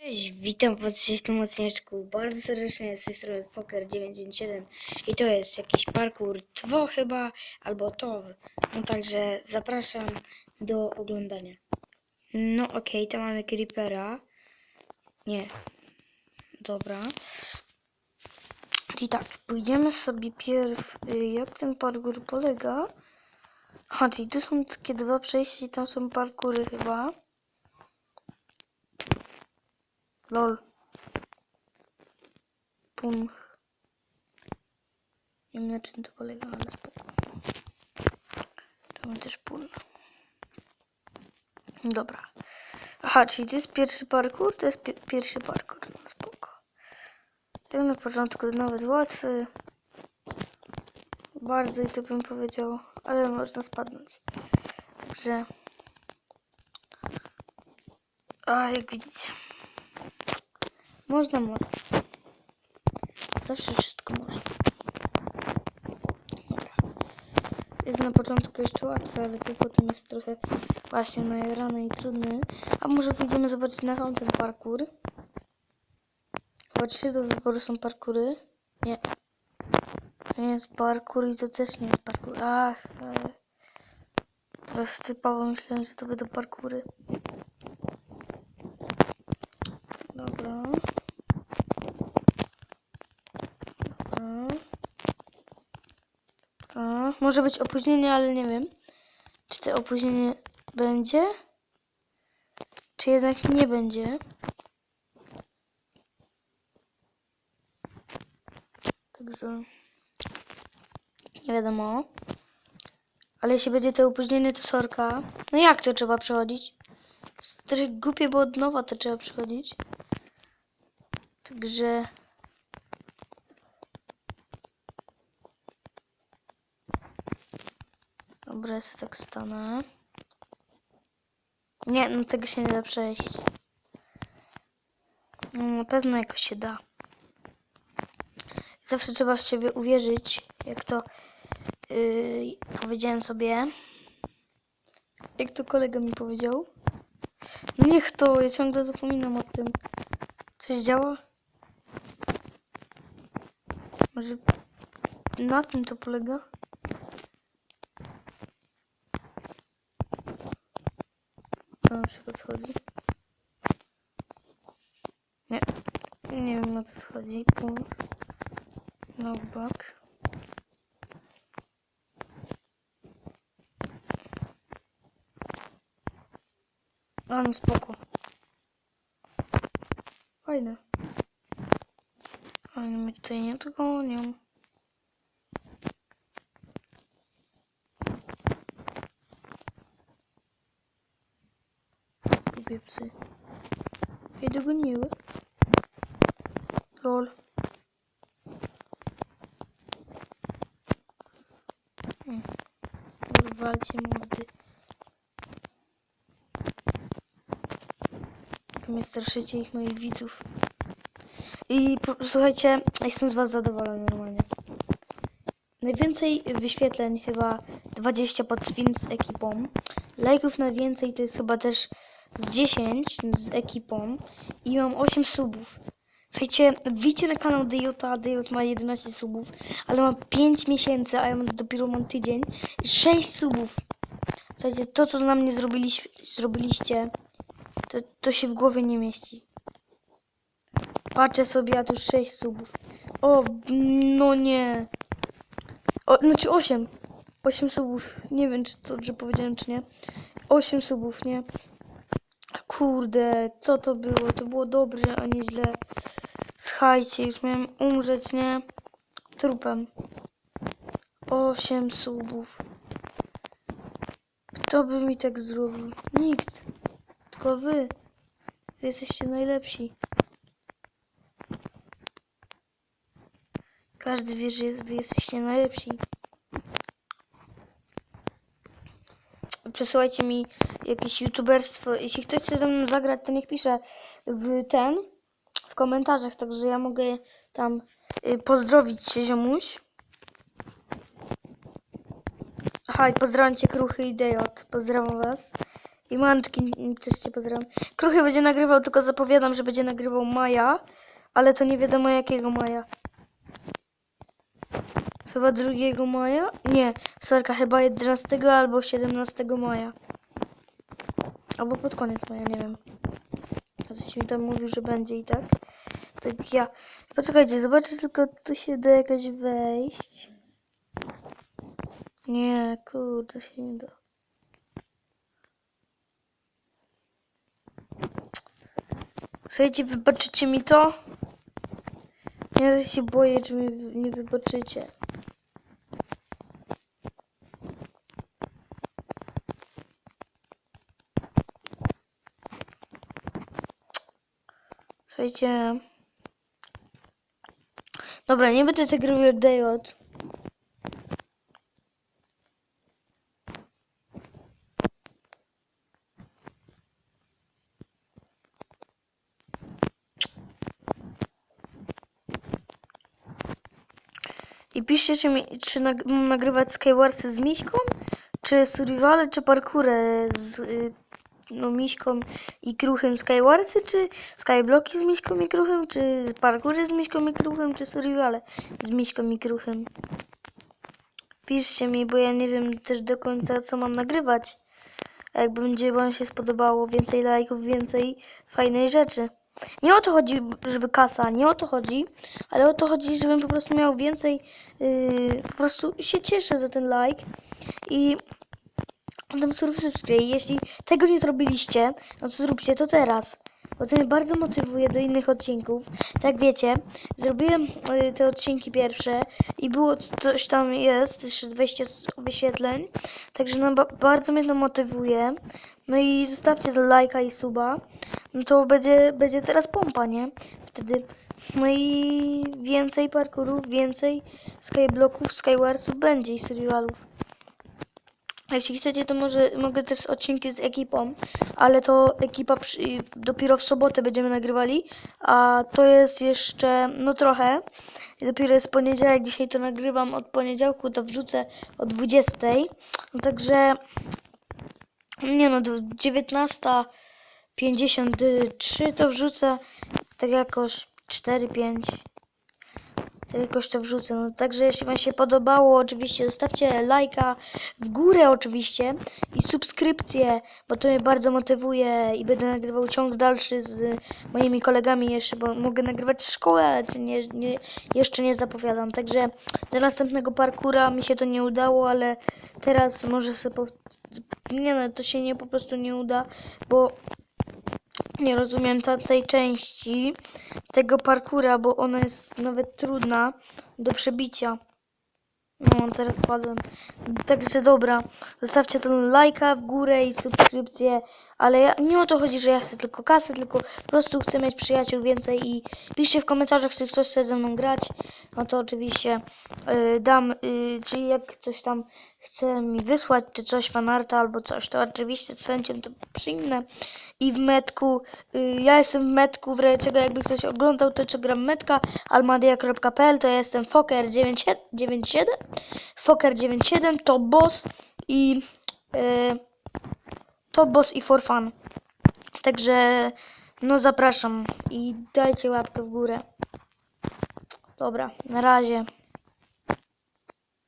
Cześć, witam w tym odcineczku bardzo serdecznie z tej strony Poker997 i to jest jakiś parkour TWO chyba, albo TOW, no także zapraszam do oglądania. No okej, to mamy Creepera, nie, dobra. Czyli tak, pójdziemy sobie pierw, y, jak ten parkour polega. Aha, czyli tu są takie dwa przejścia i tam są parkury chyba. Lol. Pum. Nie wiem na czym to polega, ale spoko. To mam też pól. Dobra. Aha, czyli to jest pierwszy parkour? To jest pi pierwszy parkour. No spoko. Jak na początku nawet łatwy. Bardzo i to bym powiedział, ale można spadnąć. Także... A, jak widzicie. Można, można. Zawsze wszystko można. Dobra. Jest na początku jeszcze łatwe, ale to potem jest trochę właśnie najarany i trudny. A może pójdziemy zobaczyć na tamten parkour? Chyba do wyboru są parkury. Nie. To nie jest parkour i to też nie jest parkour. Ach, ale... Teraz typowo myślałem, że to będą parkury. Dobra. Dobra. Dobra. Może być opóźnienie, ale nie wiem. Czy to opóźnienie będzie? Czy jednak nie będzie? Także nie wiadomo. Ale jeśli będzie to opóźnienie, to sorka. No jak to trzeba przechodzić? Stary głupie, bo od nowa to trzeba przechodzić. Także... Dobra, ja tak stanę. Nie, no tego się nie da przejść. No, na pewno jakoś się da. Zawsze trzeba w siebie uwierzyć, jak to yy, powiedziałem sobie. Jak to kolega mi powiedział. No niech to, ja ciągle zapominam o tym. Coś działa? Może na tym to polega? To na przykład chodzi. Nie, nie wiem o co chodzi. Pół. No back. A no spoko. Fajne. Fajne mnie tutaj nie dogonią. Psy. Ej, dogoniły. Lol. Hmm. Walcie mordy. Wy mnie straszycie ich moich widzów. I słuchajcie, jestem z was zadowolony normalnie. Najwięcej wyświetleń chyba 20 pod film z ekipą. Lajków najwięcej to jest chyba też z 10 z ekipą. I mam 8 subów. Słuchajcie, wbijcie na kanał Dejota, Dejot ma 11 subów, ale ma 5 miesięcy, a ja mam dopiero mam tydzień. I 6 subów. Słuchajcie, to co na mnie zrobiliś, zrobiliście, to, to się w głowie nie mieści. Patrzę sobie, a tu 6 subów. O, no nie. O, znaczy 8. 8 subów. Nie wiem, czy to dobrze powiedziałem, czy nie. 8 subów, nie? Kurde, co to było? To było dobrze, a nie źle. Słuchajcie, już miałem umrzeć, nie? Trupem. 8 subów. Kto by mi tak zrobił? Nikt. Tylko wy. Wy jesteście najlepsi. Każdy wie, że wy jesteście najlepsi. Przesyłajcie mi jakieś youtuberstwo. Jeśli ktoś chce ze mną zagrać, to niech pisze w ten, w komentarzach, także ja mogę tam y, pozdrowić się ziomuś. Aha, i pozdrawiam cię Kruchy i. Pozdrawiam was. I Manczki, też cię pozdrawiam. Kruchy będzie nagrywał, tylko zapowiadam, że będzie nagrywał Maja, ale to nie wiadomo jakiego Maja. Chyba 2 maja? Nie, sorka, chyba 11 albo 17 maja. Albo pod koniec maja, nie wiem. Coś mi tam mówił, że będzie i tak. Tak ja. Poczekajcie, zobaczę tylko, tu się da jakoś wejść. Nie, kurde, się nie da. Słuchajcie, wybaczycie mi to? Ja się boję, czy mi nie wybaczycie. Słuchajcie. Dobra, nie będę tego robił Dayot. I piszcie, czy, mi, czy nag nagrywać Skywarsy z Miśką, czy Survivale, czy parkurę z y, no, Miśką i Kruchym Skywarsy, czy Skyblocki z Miśką i Kruchym, czy parkury z Miśką i Kruchym, czy Survivale z Miśką i Kruchym. Piszcie mi, bo ja nie wiem też do końca, co mam nagrywać. A jak będzie wam się spodobało, więcej lajków, więcej fajnej rzeczy. Nie o to chodzi, żeby kasa, nie o to chodzi, ale o to chodzi, żebym po prostu miał więcej, yy, po prostu się cieszę za ten like i potem subskrypcję. Jeśli tego nie zrobiliście, no to zróbcie to teraz. Bo to mnie bardzo motywuje do innych odcinków. Tak wiecie, zrobiłem y, te odcinki pierwsze i było coś tam jest, jeszcze 200 wyświetleń. Także no, ba bardzo mnie to motywuje. No i zostawcie lajka i suba. No to będzie, będzie teraz pompa, nie? Wtedy. No i więcej parkurów, więcej skyblocków, skywarsów będzie i survivalów. Jeśli chcecie, to może mogę też odcinki z ekipą, ale to ekipa przy, dopiero w sobotę będziemy nagrywali, a to jest jeszcze, no trochę. Dopiero jest poniedziałek, dzisiaj to nagrywam od poniedziałku, to wrzucę o 20. No także, nie no, do 19.53 to wrzucę, tak jakoś 4-5. Tak jakoś to wrzucę. No, także jeśli Wam się podobało, oczywiście zostawcie lajka w górę oczywiście i subskrypcję, bo to mnie bardzo motywuje i będę nagrywał ciąg dalszy z moimi kolegami jeszcze, bo mogę nagrywać szkołę, ale to nie, nie, jeszcze nie zapowiadam. Także do następnego parkura mi się to nie udało, ale teraz może sobie pow... Nie no, to się nie po prostu nie uda, bo nie rozumiem tej części tego parkura, bo ona jest nawet trudna do przebicia. No, teraz spadłem. Także dobra, zostawcie ten lajka w górę i subskrypcję, ale ja, nie o to chodzi, że ja chcę tylko kasę, tylko po prostu chcę mieć przyjaciół więcej i piszcie w komentarzach, czy ktoś chce ze mną grać, no to oczywiście y, dam, y, czyli jak coś tam chce mi wysłać, czy coś fanarta albo coś, to oczywiście z chęcią to przyjmę. I w metku, y, ja jestem w metku, w czego jakby ktoś oglądał to, czy gram metka, almadia.pl, to ja jestem Foker97, Foker97, Top Boss i y, Top Boss i For Fun. Także, no zapraszam i dajcie łapkę w górę. Dobra, na razie.